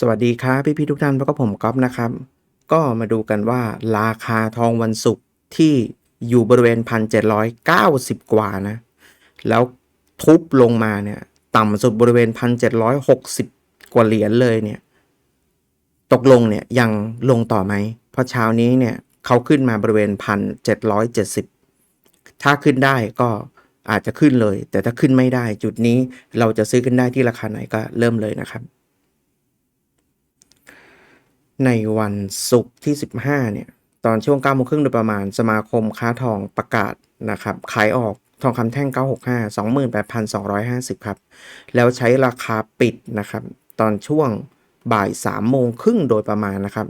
สวัสดีครับพี่ๆทุกท่านพบกับผมก๊อฟนะครับ ก็มาดูกันว่าราคาทองวันศุกร์ที่อยู่บริเวณ 1,790 กว่านะ แล้วทุบลงมาเนี่ย ต่ำสุดบริเวณ 1,760 กว่าเหรียญเลยเนี่ย ตกลงเนี่ยยังลงต่อไหมเพราะเช้านี้เนี่ยเขาขึ้นมาบริเวณ 1,770 ถ้าขึ้นได้ก็อาจจะขึ้นเลย แต่ถ้าขึ้นไม่ได้จุดนี้เราจะซื้อขึ้นได้ที่ราคาไหนก็เริ่มเลยนะครับ ในวันศุกร์ที่ 15 เนี่ย ตอนช่วง9โมงครึ่งโดยประมาณสมาคมค้าทองประกาศนะครับ ขายออกทองคำแท่ง 965 28,250 ครับ แล้วใช้ราคาปิดนะครับ ตอนช่วงบ่าย3โมงครึ่งโดยประมาณนะครับ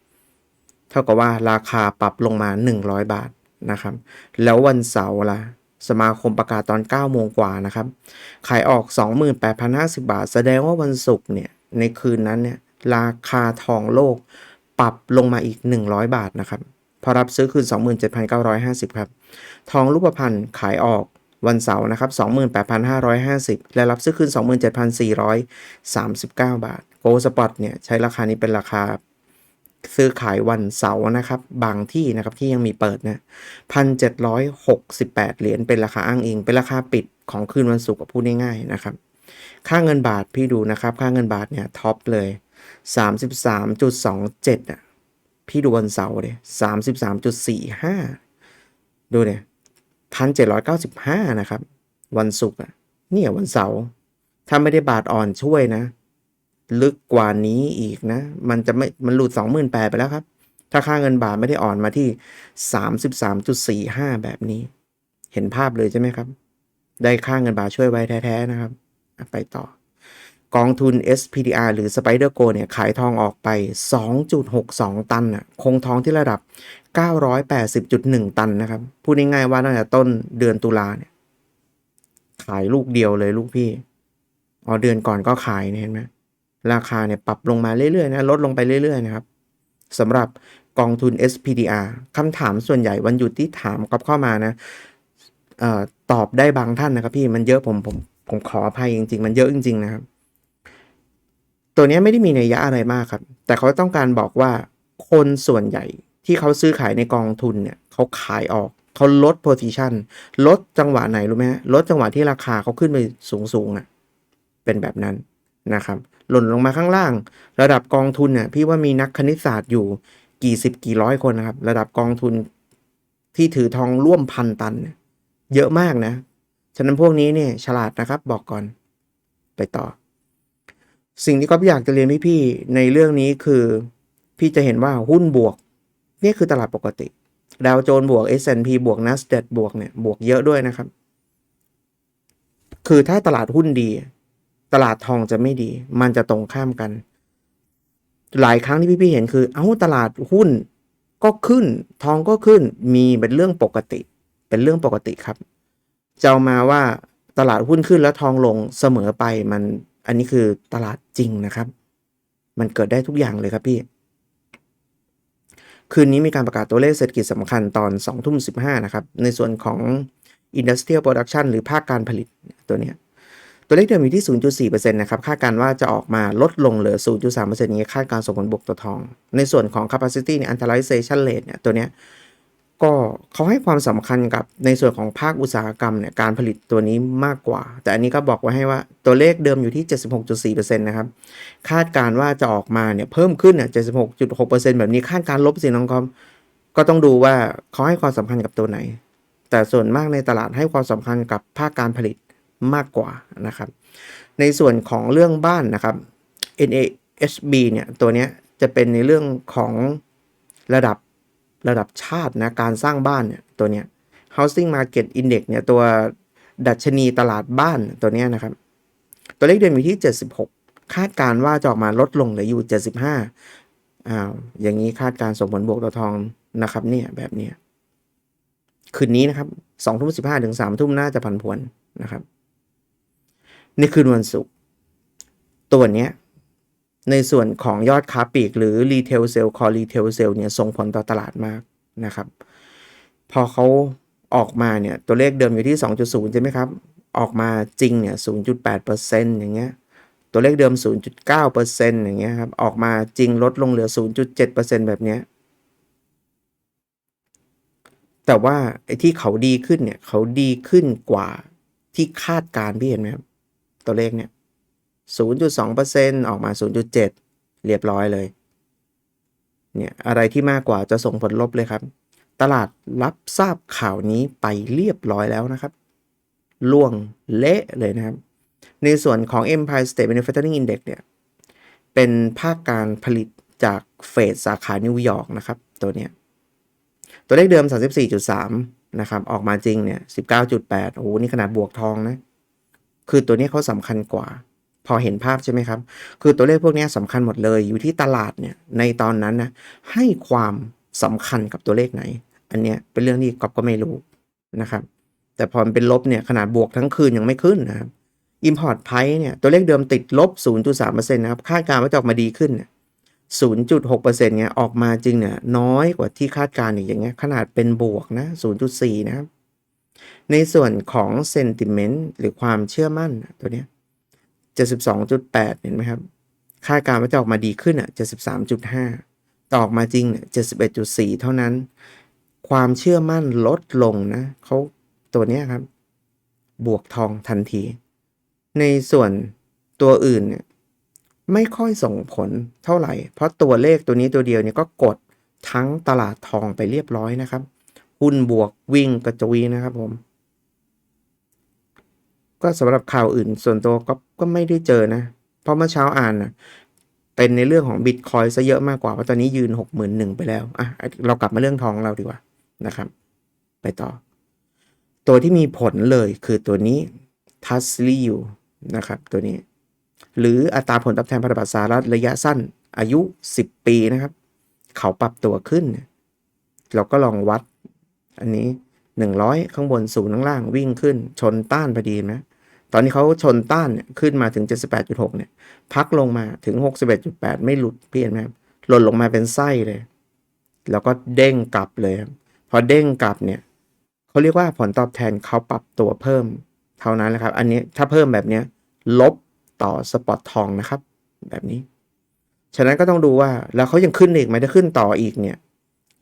28,150 เท่ากับว่าราคาปรับลงมา 100 บาทนะครับ แล้ววันเสาร์ล่ะสมาคมประกาศตอน9โมงกว่านะครับ ขายออก 28,050 บาท แสดงว่าวันศุกร์เนี่ย ในคืนนั้นเนี่ย ราคาทองโลก ปรับลงมาอีก 100 บาทนะครับพอรับซื้อคืน 27,950 ครับ ทองรูปพรรณขายออกวันเสาร์นะครับ 28,550 และรับซื้อคืน 27,439 บาท โกลสปอตเนี่ยใช้ราคานี้เป็นราคาซื้อขายวันเสาร์นะครับ บางที่นะครับที่ยังมีเปิดนะพันเจ็ดร้อยหกสิบแปดเหรียญเป็นราคาอ้างอิง เป็นราคาปิดของคืนวันศุกร์พูดง่ายๆนะครับ ค่าเงินบาทพี่ดูนะครับ ค่าเงินบาทเนี่ยท็อปเลย สามสิบสามจุดสองเจ็ดอะ พี่ดูวันเสาร์เลยสามสิบสามจุดสี่ห้าดูเนี่ยพันเจ็ดร้อยเก้าสิบห้านะครับ วันศุกร์อะ เนี่ยวันเสาร์ถ้าไม่ได้บาทอ่อนช่วยนะ ลึกกว่านี้อีกนะ มันจะไม่ มันหลุดสองหมื่นแปดไปแล้วครับ ถ้าค่าเงินบาทไม่ได้อ่อนมาที่สามสิบสามจุดสี่ห้าแบบนี้ เห็นภาพเลยใช่ไหมครับ ได้ค่าเงินบาทช่วยไว้แท้ๆนะครับ ไปต่อ กองทุน SPDR หรือ Spider Go เนี่ยขายทองออกไป 2.62 ตันน่ะคงทองที่ระดับ 980.1 ตันนะครับ พูดง่ายๆว่าตั้งแต่ต้นเดือนตุลาเนี่ยขายลูกเดียวเลยลูกพี่อ๋อเดือนก่อนก็ขายเห็นไหมราคาเนี่ยปรับลงมาเรื่อยๆนะลดลงไปเรื่อยๆนะครับสำหรับกองทุน SPDR คำถามส่วนใหญ่วันหยุดที่ถามกับเข้ามานะออตอบได้บางท่านนะครับพี่มันเยอะผมผมผมขออภัยจริง ๆ มันเยอะจริง ๆ นะครับ ตัวนี้ไม่ได้มีนัยยะอะไรมากครับ แต่เขาต้องการบอกว่าคนส่วนใหญ่ที่เขาซื้อขายในกองทุนเนี่ยเขาขายออกเขาลด position ลดจังหวะไหนรู้ไหมลดจังหวะที่ราคาเขาขึ้นไปสูงๆอะเป็นแบบนั้นนะครับ หล่นลงมาข้างล่าง ระดับกองทุนเนี่ยพี่ว่ามีนักคณิตศาสตร์อยู่กี่สิบกี่ร้อยคนนะครับ ระดับกองทุนที่ถือทองร่วมพันตัน เยอะมากนะ ฉะนั้นพวกนี้เนี่ยฉลาดนะครับบอกก่อนไปต่อ สิ่งที่ก็อยากจะเรียนพี่ๆในเรื่องนี้คือ พี่จะเห็นว่าหุ้นบวก นี่คือตลาดปกติดาวโจนส์บวก S&P บวก NASDAQ บวกเนี่ยบวกเยอะด้วยนะครับ คือถ้าตลาดหุ้นดี ตลาดทองจะไม่ดี มันจะตรงข้ามกัน หลายครั้งที่พี่ๆเห็นคือ เอ้าตลาดหุ้นก็ขึ้น ทองก็ขึ้นมีเป็นเรื่องปกติ เป็นเรื่องปกติครับจะามาว่าตลาดหุ้นขึ้นแล้วทองลงเสมอไปมัน อันนี้คือตลาดจริงนะครับ มันเกิดได้ทุกอย่างเลยครับพี่ คืนนี้มีการประกาศตัวเลขเศรษฐกิจสำคัญตอน2ทุ่ม15 นะครับ ในส่วนของ Industrial Production หรือภาคการผลิตตัวเนี้ยตัวเลขเดิมอยู่ที่ 0.4%นะครับ คาดการว่าจะออกมาลดลงเหลือ 0.3%นี้คาดการส่งผลบวกต่อทอง ในส่วนของ capacity เนี่ย utilization rate เนี่ย ตัวเนี้ย ก็เขาให้ความสำคัญกับในส่วนของภาคอุตสาหกรรมเนี่ยการผลิตตัวนี้มากกว่า แต่อันนี้ก็บอกไว้ให้ว่าตัวเลขเดิมอยู่ที่ 76.4%นะครับ คาดการว่าจะออกมาเนี่ยเพิ่มขึ้นเนี่ย76.6%แบบนี้คาดการลบสิน้องคอมก็ต้องดูว่าเขาให้ความสำคัญกับตัวไหน แต่ส่วนมากในตลาดให้ความสำคัญกับภาคการผลิตมากกว่านะครับ ในส่วนของเรื่องบ้านนะครับ NAHB เนี่ยตัวเนี้ยจะเป็นในเรื่องของระดับ ระดับชาตินะการสร้างบ้านเนี่ยตัวเนี้ย housing market index เนี่ยตัวดัชนีตลาดบ้านตัวเนี้ยนะครับ ตัวเลขเดือนอยู่ที่ 76 คาดการณ์ว่าจะออกมาลดลงเหลืออยู่ 75อ้าวอย่างนี้คาดการณ์ส่งผลบวกต่อทองนะครับ เนี่ยแบบเนี้ยคืนนี้นะครับสองทุ่มสิบห้าถึงสามทุ่มน่าจะผันผวนนะครับ ในคืนวันศุกร์ตัวเนี้ย ในส่วนของยอดค้าปลีกหรือ Retail Sale Core Retail Sale เนี่ยส่งผลต่อตลาดมากนะครับ พอเขาออกมาเนี่ย ตัวเลขเดิมอยู่ที่ 2.0 ใช่ไหมครับ ออกมาจริงเนี่ย 0.8%อย่างเงี้ย ตัวเลขเดิม 0.9%อย่างเงี้ยครับ ออกมาจริงลดลงเหลือ 0.7%แบบเนี้ย แต่ว่าไอ้ที่เขาดีขึ้นเนี่ย เขาดีขึ้นกว่าที่คาดการณ์พี่เห็นไหมครับ ตัวเลขเนี่ย 0.2%ออกมา 0.7 เรียบร้อยเลย เนี่ยอะไรที่มากกว่าจะส่งผลลบเลยครับ ตลาดรับทราบข่าวนี้ไปเรียบร้อยแล้วนะครับ ล่วงเละเลยนะครับ ในส่วนของ Empire State Manufacturing Index เนี่ย เป็นภาคการผลิตจากเฟดสาขานิวยอร์กนะครับ ตัวเนี้ย ตัวเลขเดิม 34.3 นะครับ ออกมาจริงเนี่ย 19.8 โอ้โห นี่ขนาดบวกทองนะ คือตัวนี้เขาสำคัญกว่า พอเห็นภาพใช่ไหมครับ คือตัวเลขพวกนี้สำคัญหมดเลยอยู่ที่ตลาดเนี่ยในตอนนั้นนะให้ความสำคัญกับตัวเลขไหน อันเนี้ยเป็นเรื่องที่ก๊อฟก็ไม่รู้นะครับ แต่พอมันเป็นลบเนี่ยขนาดบวกทั้งคืนยังไม่ขึ้นนะครับ Import Price เนี่ยตัวเลขเดิมติดลบ 0.3%นะครับคาดการณ์ว่าจะออกมาดีขึ้นเนี่ย0.6%เนี่ยออกมาจริงเนี่ยน้อยกว่าที่คาดการณ์อีกอย่างเงี้ยขนาดเป็นบวกนะ 0.4 นะครับ ในส่วนของ sentiment หรือความเชื่อมั่นตัวเนี้ย 72.8 เห็นไหมครับ คาดการณ์ว่าจะออกมาดีขึ้นอะ 73.5 ต่ออกมาจริงเนี่ย71.4 เท่านั้น ความเชื่อมั่นลดลงนะเขาตัวเนี้ยครับ บวกทองทันที ในส่วนตัวอื่นเนี่ยไม่ค่อยส่งผลเท่าไหร่ เพราะตัวเลขตัวนี้ตัวเดียวเนี่ยก็กดทั้งตลาดทองไปเรียบร้อยนะครับ หุ้นบวกวิ่งกระจุยนะครับผม ก็สำหรับข่าวอื่นส่วนตัวก็ก็ไม่ได้เจอนะ เพราะเมื่อเช้าอ่านนะเป็นในเรื่องของบิตคอยซะเยอะมากกว่าเพราะตอนนี้ยืน61,000ไปแล้วอะเรากลับมาเรื่องทองเราดีกว่านะครับ ไปต่อ ตัวที่มีผลเลยคือตัวนี้ทัสลียูนะครับ ตัวนี้ หรืออัตราผลตอบแทนพันธบัตรสหรัฐระยะสั้น อายุ 10 ปีนะครับ เขาปรับตัวขึ้น เราก็ลองวัด อันนี้ 100 ข้างบนศูนย์ข้างล่างวิ่งขึ้น ชนต้านพอดีนะ ตอนนี้เขาชนต้านเนี่ยขึ้นมาถึง 78.6 เนี่ย พักลงมาถึง 61.8 ไม่หลุดพี่เห็นไหมครับหล่นลงมาเป็นไส้เลย แล้วก็เด้งกลับเลยพอเด้งกลับเนี่ยเขาเรียกว่าผลตอบแทนเขาปรับตัวเพิ่ม เท่านั้นแหละครับ อันนี้ถ้าเพิ่มแบบนี้ลบต่อสปอตทองนะครับ แบบนี้ ฉะนั้นก็ต้องดูว่าแล้วเขายังขึ้นอีกไหมถ้าขึ้นต่ออีกเนี่ย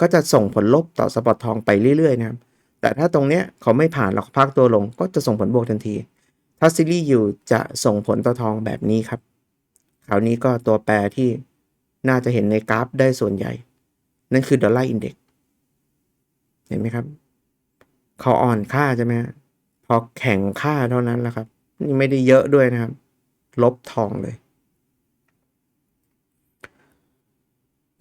ก็จะส่งผลลบต่อสปอตทองไปเรื่อยๆนะครับแต่ถ้าตรงเนี้ยเขาไม่ผ่านแล้วเขาพักตัวลง ก็จะส่งผลบวกทันที ถ้าซีรีส์อยู่จะส่งผลต่อทองแบบนี้ครับคราวนี้ก็ตัวแปรที่น่าจะเห็นในกราฟได้ส่วนใหญ่ นั่นคือดอลลาร์อินเด็กเห็นไหมครับ เขาอ่อนค่าใช่ไหมพอแข็งค่าเท่านั้นแหละครับ นี่ไม่ได้เยอะด้วยนะครับ ลบทองเลย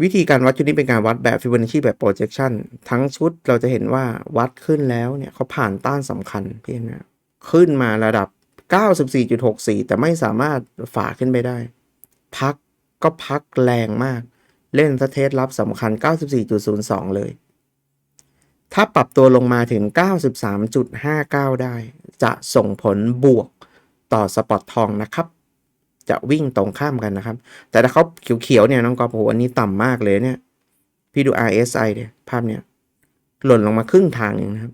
วิธีการวัดชุดนี้เป็นการวัดแบบ Fibonacci แบบ projection ทั้งชุดเราจะเห็นว่าวัดขึ้นแล้วเนี่ยเขาผ่านต้านสำคัญพี่เห็นไหมขึ้นมาระดับ 94.64 แต่ไม่สามารถฝ่าขึ้นไปได้ พักก็พักแรงมาก เล่นสเทสรับสำคัญ 94.02 เลย ถ้าปรับตัวลงมาถึง 93.59 ได้ จะส่งผลบวกต่อสปอตทองนะครับ จะวิ่งตรงข้ามกันนะครับ แต่ถ้าเขาเขียวๆเนี่ยน้องกอล์ฟโหอันนี้ต่ำมากเลยเนี่ย พี่ดู RSI เนี่ยภาพเนี่ยหล่นลงมาครึ่งทางเองนะครับ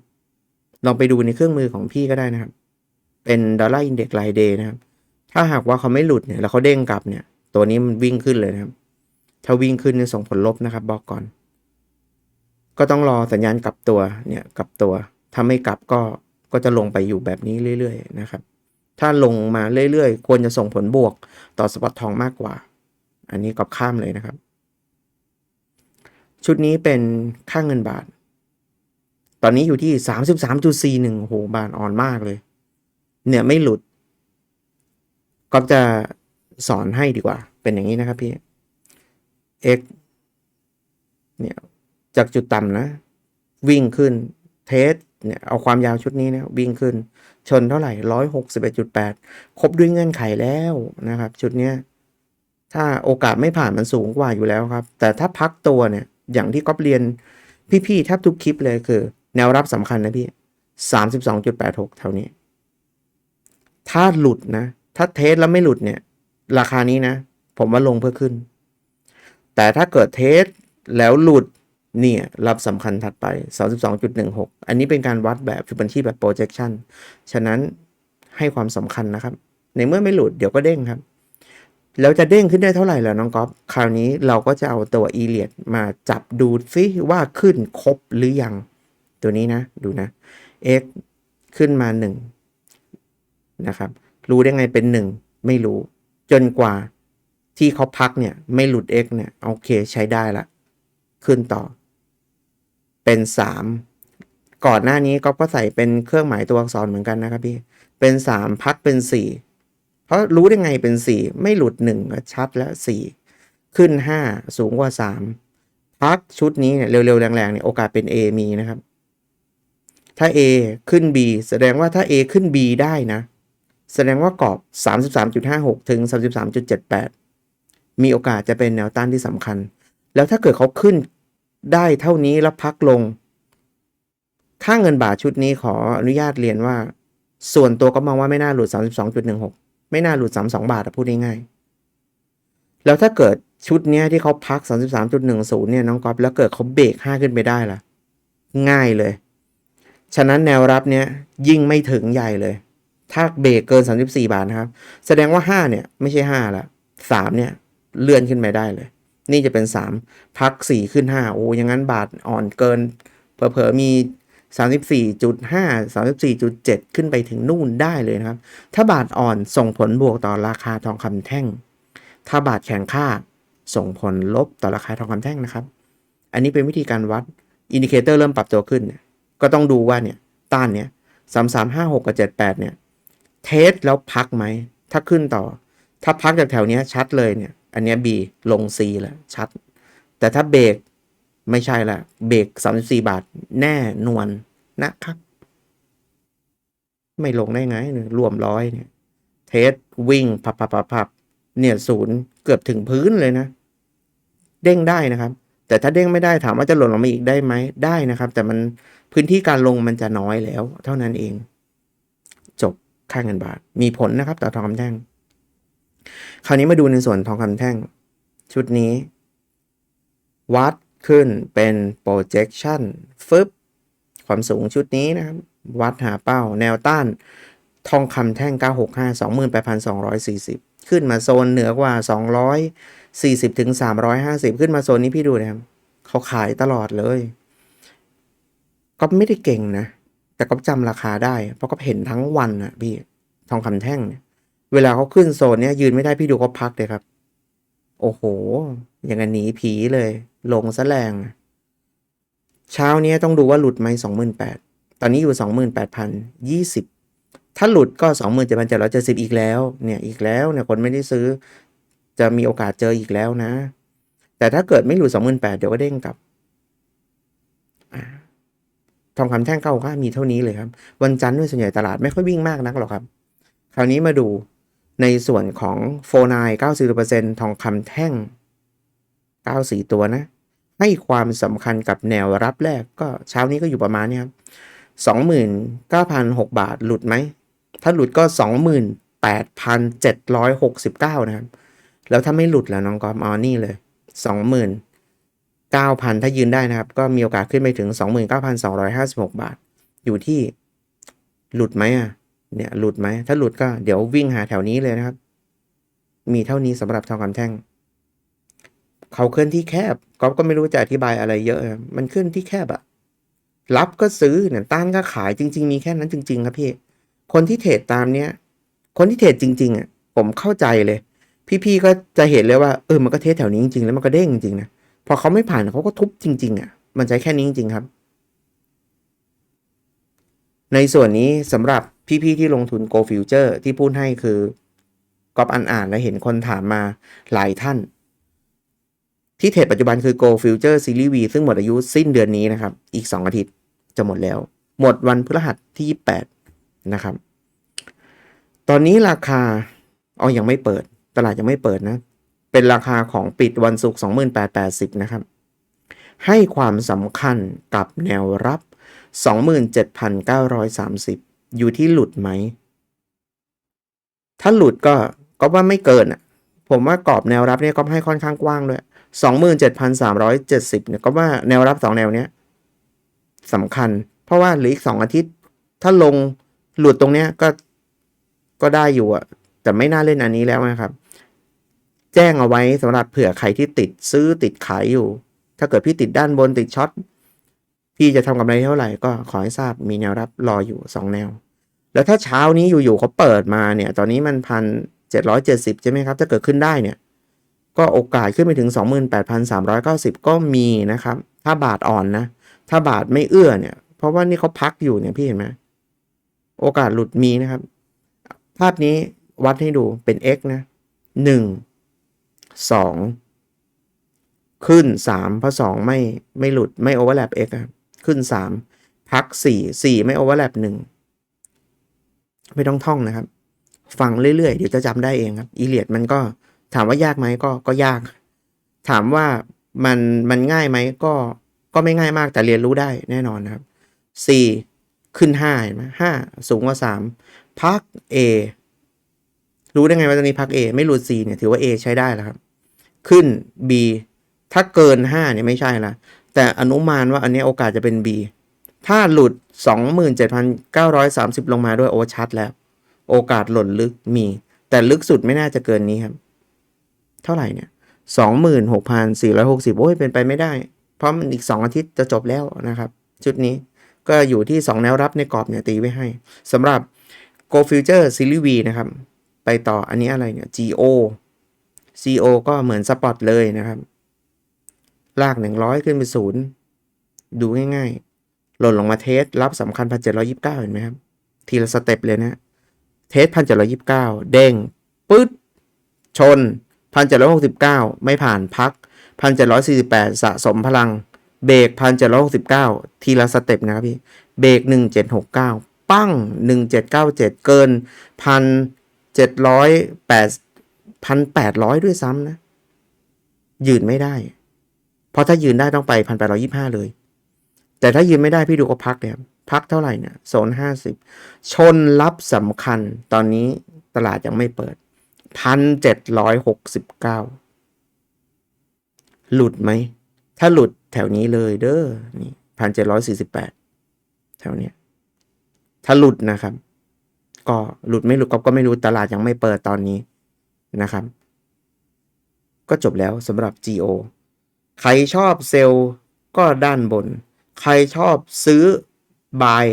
ลองไปดูในเครื่องมือของพี่ก็ได้นะครับ เป็นดอลลาร์อินเด็กซ์รายเดย์นะครับ ถ้าหากว่าเขาไม่หลุดเนี่ยแล้วเขาเด้งกลับเนี่ย ตัวนี้มันวิ่งขึ้นเลยนะครับ ถ้าวิ่งขึ้นเนี่ยส่งผลลบนะครับ บอกก่อน ก็ต้องรอสัญญาณกลับตัวเนี่ยกลับตัวถ้าไม่กลับก็ก็จะลงไปอยู่แบบนี้เรื่อยๆนะครับ ถ้าลงมาเรื่อยๆ ควรจะส่งผลบวกต่อสปอตทองมากกว่า อันนี้กับข้ามเลยนะครับ ชุดนี้เป็นค่าเงินบาท ตอนนี้อยู่ที่ 33.41โอ้โหบาทอ่อนมากเลย เนี่ยไม่หลุดก็จะสอนให้ดีกว่า เป็นอย่างนี้นะครับพี่ x เนี่ยจากจุดต่ำนะ วิ่งขึ้นเทสเนี่ยเอาความยาวชุดนี้นะวิ่งขึ้น ชนเท่าไหร่ร้อยหกสิบเอ็ดจุดแปดครบด้วยเงื่อนไขแล้วนะครับ ชุดเนี้ยถ้าโอกาสไม่ผ่านมันสูงกว่าอยู่แล้วครับ แต่ถ้าพักตัวเนี่ยอย่างที่ก๊อฟเรียนพี่ๆแทบทุกคลิปเลยคือ แนวรับสำคัญนะพี่สามสิบสองจุดแปดหกเท่านี้ ถ้าหลุดนะ ถ้าเทสแล้วไม่หลุดเนี่ย ราคานี้นะ ผมว่าลงเพื่อขึ้น แต่ถ้าเกิดเทสแล้วหลุดเนี่ย รับสำคัญถัดไป 32.16 อันนี้เป็นการวัดแบบฟิบ o น a ชีแบบ projection ฉะนั้นให้ความสำคัญนะครับ ในเมื่อไม่หลุดเดี๋ยวก็เด้งครับ แล้วจะเด้งขึ้นได้เท่าไหร่แล่ะน้องก๊อฟคราวนี้เราก็จะเอาตัวอีเลียดมาจับดูซิว่าขึ้นครบหรือยัง ตัวนี้นะ ดูนะ x ขึ้นมาห นะครับ รู้ได้ไงเป็นหนึ่งไม่รู้ จนกว่าที่เขาพักเนี่ยไม่หลุด x เนี่ยโอเคใช้ได้ละ ขึ้นต่อ เป็นสามก่อนหน้านี้ก็ก็ใส่เป็นเครื่องหมายตัวอักษรเหมือนกันนะครับพี่ เป็นสามพักเป็นสี่เพราะรู้ได้ไงเป็นสี่ไม่หลุดหนึ่งก็ชัดแล้วสี่ขึ้นห้าสูงกว่าสามพักชุดนี้เนี่ยเร็วๆ แรงๆเนี่ยโอกาสเป็น A มีนะครับ ถ้า A ขึ้น B แสดงว่าถ้า A ขึ้น B ได้นะ แสดงว่ากรอบ 33.56 ถึง 33.78 มีโอกาสจะเป็นแนวต้านที่สำคัญ แล้วถ้าเกิดเขาขึ้นได้เท่านี้แล้วพักลง ค่าเงินบาทชุดนี้ขออนุญาตเรียนว่า ส่วนตัวก็มองว่าไม่น่าหลุด 32.16 ไม่น่าหลุด 32 บาทพูดง่ายๆ แล้วถ้าเกิดชุดนี้ที่เขาพัก 33.10 เนี่ยน้องก๊อฟแล้วเกิดเขาเบรก5ขึ้นไปได้ล่ะ ง่ายเลย ฉะนั้นแนวรับเนี้ยยิ่งไม่ถึงใหญ่เลย ถ้าเบรกเกิน 34 บาทนะครับ แสดงว่า 5 เนี่ย ไม่ใช่5ละ3เนี่ย เลื่อนขึ้นไปได้เลย นี่จะเป็น 3 พัก 4 ขึ้น 5 โอ้ยังงั้นบาทอ่อนเกินเผลอๆมี 34.5 34.7 ขึ้นไปถึงนู่นได้เลยนะครับ ถ้าบาทอ่อนส่งผลบวกต่อราคาทองคำแท่ง ถ้าบาทแข็งค่าส่งผลลบต่อราคาทองคำแท่งนะครับ อันนี้เป็นวิธีการวัดอินดิเคเตอร์เริ่มปรับตัวขึ้นเนี่ยก็ต้องดูว่าเนี่ยต้านเนี่ยสามสามห้าหกกับเจ็ดแปดเนี่ย เทสแล้วพักไหม ถ้าขึ้นต่อ ถ้าพักจากแถวนี้ชัดเลยเนี่ย อันนี้ B ลง C แล้วชัด แต่ถ้าเบรกไม่ใช่ละเบรก34 บาท แน่นวลนะครับ ไม่ลงได้ไงเนี่ยรวมร้อยเนี่ย เทสวิ่งพับพับพับพับเนี่ยศูนย์เกือบถึงพื้นเลยนะ เด้งได้นะครับ แต่ถ้าเด้งไม่ได้ถามว่าจะหล่นลงมาอีกได้ไหมได้นะครับ แต่มันพื้นที่การลงมันจะน้อยแล้ว เท่านั้นเอง ค่าเงินบาท มีผลนะครับ ต่อทองคำแท่ง คราวนี้มาดูในส่วนทองคำแท่ง ชุดนี้ วัดขึ้นเป็น projection ฟึบความสูงชุดนี้นะครับ วัดหาเป้า แนวต้าน ทองคำแท่ง 965 28,240 ขึ้นมาโซนเหนือกว่า 240ถึง350 ขึ้นมาโซนนี้พี่ดูนะครับ เขาขายตลอดเลย ก็ไม่ได้เก่งนะ แต่ก็จำราคาได้ เพราะก็เห็นทั้งวันนะพี่ทองคำแท่งเนี่ยเวลาเขาขึ้นโซนเนี้ยยืนไม่ได้พี่ดูเขาพักเลยครับ โอ้โห อย่างกันหนีผีเลย ลงซะแรงเช้าเนี้ยต้องดูว่าหลุดไหมสองหมื่นแปดตอนนี้อยู่สองหมื่นแปดพันยี่สิบถ้าหลุดก็สองหมื่นเจ็ดพันเจ็ดร้อยเจ็ดสิบอีกแล้วเนี่ยอีกแล้วเนี่ยคนไม่ได้ซื้อ จะมีโอกาสเจออีกแล้วนะ แต่ถ้าเกิดไม่หลุดสองหมื่นแปดเดี๋ยวก็เด้งกลับ ทองคำแท่งเก้าห้ามีเท่านี้เลยครับ วันจันทร์ด้วยส่วนใหญ่ตลาดไม่ค่อยวิ่งมากนักหรอกครับ คราวนี้มาดูในส่วนของโฟนาย90%ทองคำแท่ง94ตัวนะ ให้ความสำคัญกับแนวรับแรกก็เช้านี้ก็อยู่ประมาณนี้ครับ29,006บาทหลุดไหม ถ้าหลุดก็28,769นะครับ แล้วถ้าไม่หลุดแล้วน้องกอมเอนี่เลย 9,000 ถ้ายืนได้นะครับ ก็มีโอกาสขึ้นไปถึง 29,256 บาท อยู่ที่หลุดไหมอะเนี่ยหลุดไหม ถ้าหลุดก็เดี๋ยววิ่งหาแถวนี้เลยนะครับ มีเท่านี้สำหรับทองคำแท่ง เขาเคลื่อนที่แคบก๊อฟก็ไม่รู้จะอธิบายอะไรเยอะ มันเคลื่อนที่แคบอะรับก็ซื้อเนี่ยต้านก็ขายจริง ๆ มีแค่นั้นจริง ๆ ครับพี่ คนที่เทรดตามเนี้ย คนที่เทรดจริง ๆอะผมเข้าใจเลย พี่ๆก็จะเห็นเลยว่าเออมันก็เทรดแถวนี้จริงๆแล้วมันก็เด้งจริงๆนะ พอเขาไม่ผ่านเขาก็ทุบจริง ๆอะมันใช้แค่นี้จริง ๆ ครับ ในส่วนนี้สำหรับพี่ๆที่ลงทุน Go Future ที่พูดให้คือก๊อปอ่านอ่านและเห็นคนถามมาหลายท่าน ที่เทรดปัจจุบันคือ Go Future Series V ซึ่งหมดอายุสิ้นเดือนนี้นะครับ อีก 2 อาทิตย์จะหมดแล้ว หมดวันพฤหัสที่ 28 นะครับ ตอนนี้ราคาอ๋อยังไม่เปิด ตลาดยังไม่เปิดนะ เป็นราคาของปิดวันศุกร์2880 นะครับ ให้ความสำคัญกับแนวรับ 27,930 อยู่ที่หลุดไหม ถ้าหลุดก็ก็ว่าไม่เกินอะ ผมว่ากรอบแนวรับเนี่ยก็ให้ค่อนข้างกว้างด้วย27,370เนี่ยก็ว่าแนวรับสองแนวเนี้ยสำคัญ เพราะว่าเหลืออีกสองอาทิตย์ ถ้าลงหลุดตรงเนี้ยก็ก็ได้อยู่อะแต่ไม่น่าเล่นอันนี้แล้วนะครับ แจ้งเอาไว้สำหรับเผื่อใครที่ติดซื้อติดขายอยู่ ถ้าเกิดพี่ติดด้านบนติดช็อตพี่จะทำกำไรเท่าไหร่ก็ขอให้ทราบมีแนวรับรออยู่ 2 แนว แล้วถ้าเช้านี้อยู่ๆเขาเปิดมาเนี่ย ตอนนี้มันพันเจ็ดร้อยเจ็ดสิบใช่ไหมครับ ถ้าเกิดขึ้นได้เนี่ย ก็โอกาสขึ้นไปถึง 28,390 ก็มีนะครับ ถ้าบาทอ่อนนะ ถ้าบาทไม่เอื้อเนี่ย เพราะว่านี่เขาพักอยู่เนี่ยพี่เห็นไหมโอกาสหลุดมีนะครับ ภาพนี้วัดให้ดูเป็น x นะ1 2 ขึ้น 3 เพราะ 2 ไม่ไม่หลุดไม่โอเวอร์แลป x ครับขึ้น 3 พัก 4 4 ไม่โอเวอร์แลป 1 ไม่ต้องท่องนะครับ ฟังเรื่อยๆ เดี๋ยวจะจำได้เองครับ อีเลียดมันก็ถามว่ายากไหมก็ก็ยาก ถามว่ามันมันง่ายไหมก็ก็ไม่ง่ายมากแต่เรียนรู้ได้แน่นอนนะครับ 4 ขึ้น5เห็นไหมห้าสูงกว่า 3 พัก A รู้ได้ไงว่าตอนนี้พัก A ไม่หลุด C เนี่ยถือว่า A ใช้ได้แล้วครับ ขึ้น B ถ้าเกิน 5เนี่ยไม่ใช่ละแต่อนุมานว่าอันนี้โอกาสจะเป็น B ถ้าหลุด 27,930 ลงมาด้วยโอชัดแล้ว โอกาสหล่นลึกมี แต่ลึกสุดไม่น่าจะเกินนี้ครับ เท่าไหร่เนี่ย 26,460 โอ้ยเป็นไปไม่ได้ เพราะมันอีก 2 อาทิตย์จะจบแล้วนะครับ ชุดนี้ก็อยู่ที่ 2 แนวรับในกรอบเนี่ยตีไว้ให้สำหรับ Go Future Series V นะครับ ไปต่ออันนี้อะไรเนี่ย GO CO ก็เหมือนสปอตเลยนะครับ ลาก 100 ขึ้นไปศูนย์ดูง่ายๆ หล่นลงมาเทส รับสำคัญ 1,729 เห็นไหมครับ ทีละสเต็ปเลยนะ เทส 1,729 เด้งปึ๊ด ชน 1,769 ไม่ผ่านพัก 1,748 สะสมพลัง เบรก1,769 ทีละสเต็ปนะครับพี่ เบรก1769 ปั้ง 1797 เกิน 1,708 1,800ด้วยซ้ำนะ ยืนไม่ได้ เพราะถ้ายืนได้ต้องไป1,825เลย แต่ถ้ายืนไม่ได้พี่ดูก็พักเลยครับพักเท่าไหร่เนี่ยโซน50ชนรับสำคัญตอนนี้ตลาดยังไม่เปิด1,769หกสิบเก้าหลุดไหม ถ้าหลุดแถวนี้เลยเด้อนี่1,748แถวเนี้ยถ้าหลุดนะครับ ก็หลุดไม่หลุดก็ไม่รู้ตลาดยังไม่เปิดตอนนี้นะครับ ก็จบแล้วสำหรับ GO ใครชอบเซลล์ก็ด้านบน ใครชอบซื้อ buy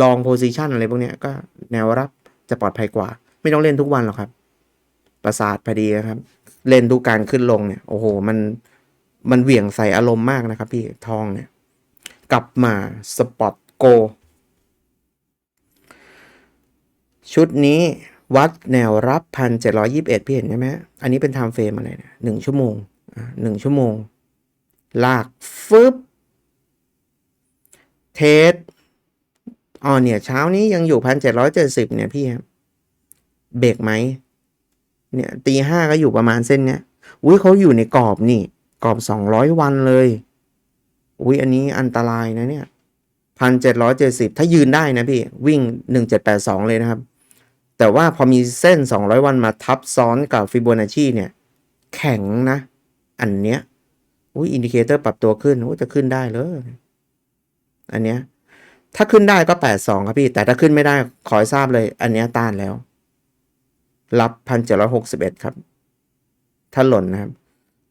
long position อะไรพวกนี้ก็แนวรับจะปลอดภัยกว่า ไม่ต้องเล่นทุกวันหรอกครับ ประสาทพอดีนะครับ เล่นทุกการขึ้นลงเนี่ย โอ้โห มันมันเหวี่ยงใส่อารมณ์มากนะครับพี่ทองเนี่ย กลับมาสปอตโก ชุดนี้วัดแนวรับพันเจ็ดร้อยิบเอ็ดพี่เห็นใช่ไหมอันนี้เป็นไทม์เฟรมอะไรนี่ยหนึ่งชั่วโมงหนึ่งชั่วโมง ลากฟึบเทสอ๋อเนี่ย เช้านี้ยังอยู่พันเจ็ดร้อยเจ็ดสิบเนี่ยพี่ครับเบรกไหมเนี่ยตีห้าก็อยู่ประมาณเส้นเนี้ยอุ้ยเขาอยู่ในกรอบนี่ กรอบสองร้อยวันเลย อุ้ยอันนี้อันตรายนะเนี่ยพันเจ็ดร้อยเจ็ดสิบถ้ายืนได้นะพี่ วิ่งหนึ่งเจ็ดแปดสองเลยนะครับ แต่ว่าพอมีเส้นสองร้อยวันมาทับซ้อนกับฟิโบนัชชีเนี่ย แข็งนะ อันเนี้ยอุ้ยอินดิเคเตอร์ปรับตัวขึ้นอุ้ยจะขึ้นได้เลย อันเนี้ย ถ้าขึ้นได้ก็แปดสองครับพี่ แต่ถ้าขึ้นไม่ได้ขอให้ทราบเลย อันเนี้ยต้านแล้ว รับพันเจ็ดร้อยหกสิบเอ็ดครับ ถ้าหล่นนะครับ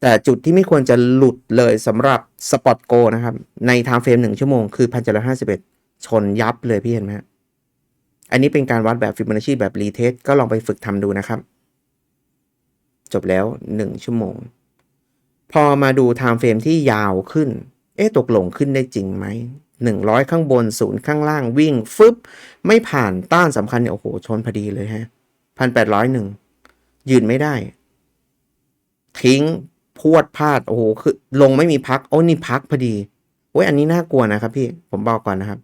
แต่จุดที่ไม่ควรจะหลุดเลยสำหรับสปอตโกนะครับ ในทม์เฟรมหนึ่งชั่วโมงคือพันเจ็ดร้อยห้าสิบเอ็ดชนยับเลยพี่เห็นไหมฮะ อันนี้เป็นการวัดแบบฟิบ o นัชชีแบบรีเทสก็ลองไปฝึกทำดูนะครับ จบแล้วหนึ่งชั่วโมง พอมาดูไทม์เฟรมที่ยาวขึ้น เอ๊ะตกลงขึ้นได้จริงไหมหนึ่งร้อยข้างบนศูนย์ข้างล่างวิ่ง ฟึบ ไม่ผ่านต้านสำคัญเนี่ยโอ้โห ชนพอดีเลยฮะพันแปดร้อยหนึ่งยืนไม่ได้ ทิ้งพวดพลาด โอ้โห คือ ลงไม่มีพัก โอ้นี่พักพอดีโอ้ยอันนี้น่ากลัวนะครับพี่ผมบอกก่อนนะครับ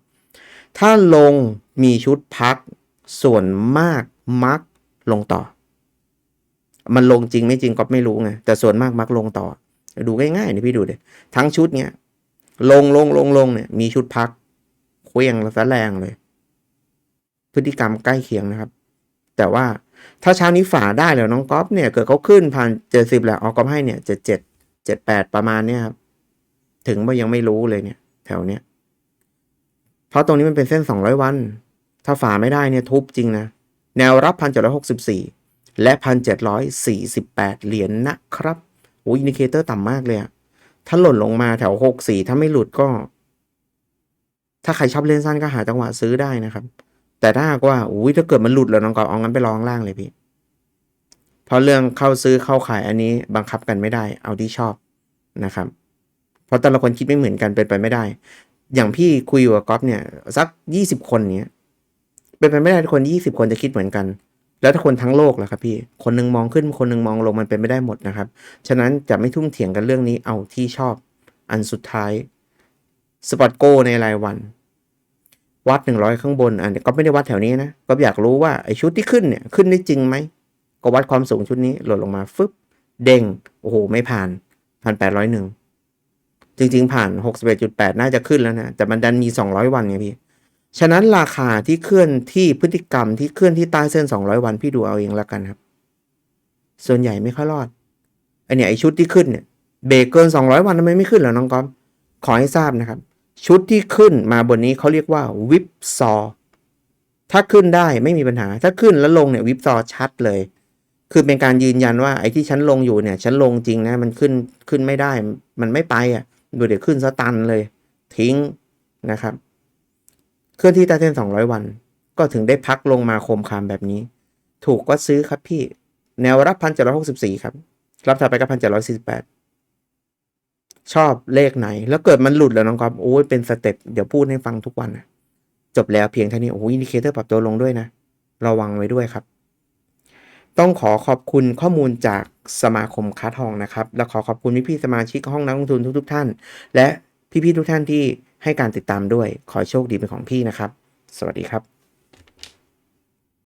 ถ้าลงมีชุดพัก ส่วนมากมักลงต่อ มันลงจริงไม่จริงก็ไม่รู้ไงแต่ส่วนมากมักลงต่อ ดูง่ายๆนี่พี่ดูเดยทั้งชุดเนี้ยลงลงลงลงเนี่ย มีชุดพักเคว้งแล้วแรงเลย พฤติกรรมใกล้เคียงนะครับ แต่ว่าถ้าเช้านี้ฝ่าได้แล้วน้องก๊อฟเนี่ย เกิดเขาขึ้นผ่านเจ็ดสิบแล้วออกก๊อฟให้เนี่ยเจ็ดเจ็ดเจ็ดแปดประมาณเนี่ยครับ ถึงว่ายังไม่รู้เลยเนี่ย แถวเนี้ย ราะตรงนี้มันเป็นเส้นสองร้อยวัน ถ้าฝ่าไม่ได้เนี่ยทุบจริงนะ แนวรับพันเจ็ดร้อยหกสิบสี่และ 1,748 เหรียญนะครับโอ้อินดิเคเตอร์ต่ำมากเลยอะถ้าหล่นลงมาแถว 64 ถ้าไม่หลุดก็ ถ้าใครชอบเล่นสั้นก็หาจังหวะซื้อได้นะครับ แต่ถ้าหากว่าอุ้ยถ้าเกิดมันหลุดแล้วน้องกอล์ฟเอางั้นไปรองล่างเลยพี่ เพราะเรื่องเข้าซื้อเข้าขายอันนี้บังคับกันไม่ได้ เอาที่ชอบนะครับ เพราะแต่ละคนคิดไม่เหมือนกันเป็นไปไม่ได้ อย่างพี่คุยอยู่กับก๊อฟเนี่ย สักยี่สิบคนเนี้ยเป็นไปไม่ได้ทุกคนยี่สิบคนจะคิดเหมือนกัน แล้วถ้าคนทั้งโลกล่ะครับ พี่คนหนึงมองขึ้นคนหนึงมองลงมันเป็นไม่ได้หมดนะครับ ฉะนั้นจะไม่ทุ่มเถียงกันเรื่องนี้เอาที่ชอบ อันสุดท้ายสปอตโกในรายวันวัดหนึ่งร้อยข้างบนอันนี้ก็ไม่ได้วัดแถวนี้นะก็อยากรู้ว่าไอชุดที่ขึ้นเนี่ยขึ้นได้จริงไหมก็วัดความสูงชุดนี้หล่นลงมาฟึบเด้งโอ้โหไม่ผ่านผ่านแปดร้อยหนึ่ง จริงๆ ผ่านหกสิบเอ็ดจุดแปดน่าจะขึ้นแล้วนะ แต่มันดันมีสองร้อยวันไงพี่ ฉะนั้นราคาที่เคลื่อนที่พฤติกรรมที่เคลื่อนที่ใต้เส้นสองร้อยวันพี่ดูเอาเองแล้วกันครับ ส่วนใหญ่ไม่ค่อยรอดไอเนี่ยไอชุดที่ขึ้นเนี่ยเบรกเกินสองร้อยวันทำไมไม่ขึ้นเหรอน้องก๊อฟขอให้ทราบนะครับ ชุดที่ขึ้นมาบนนี้เขาเรียกว่าวิปซอ ถ้าขึ้นได้ไม่มีปัญหา ถ้าขึ้นแล้วลงเนี่ยวิปซอชัดเลย คือเป็นการยืนยันว่าไอ้ที่ฉันลงอยู่เนี่ย ฉันลงจริงนะ มันขึ้นขึ้นไม่ได้ มันไม่ไปอะ ดูเดี๋ยวขึ้นสตันเลย ทิ้งนะครับ เคลื่อนที่ใต้เส้น200 วัน ก็ถึงได้พักลงมาโคมคามแบบนี้ ถูกก็ซื้อครับพี่ แนวรับพันเจ็ดร้อยหกสิบสี่ครับ รับถัดไปก็พันเจ็ดร้อยสี่สิบแปดชอบเลขไหน แล้วเกิดมันหลุดแล้วน้องกอฟโอ้ยเป็นสเต็ปเดี๋ยวพูดให้ฟังทุกวันนะจบแล้วเพียงเท่านี้โอ้ยอินดิเคเตอร์ปรับตัวลงด้วยนะ ระวังไว้ด้วยครับ ต้องขอขอบคุณข้อมูลจากสมาคมค้าทองนะครับ และขอขอบคุณพี่ๆสมาชิกห้องนักลงทุนทุกๆท่าน และพี่ๆทุกท่านที่ให้การติดตามด้วย ขอโชคดีเป็นของพี่นะครับ สวัสดีครับ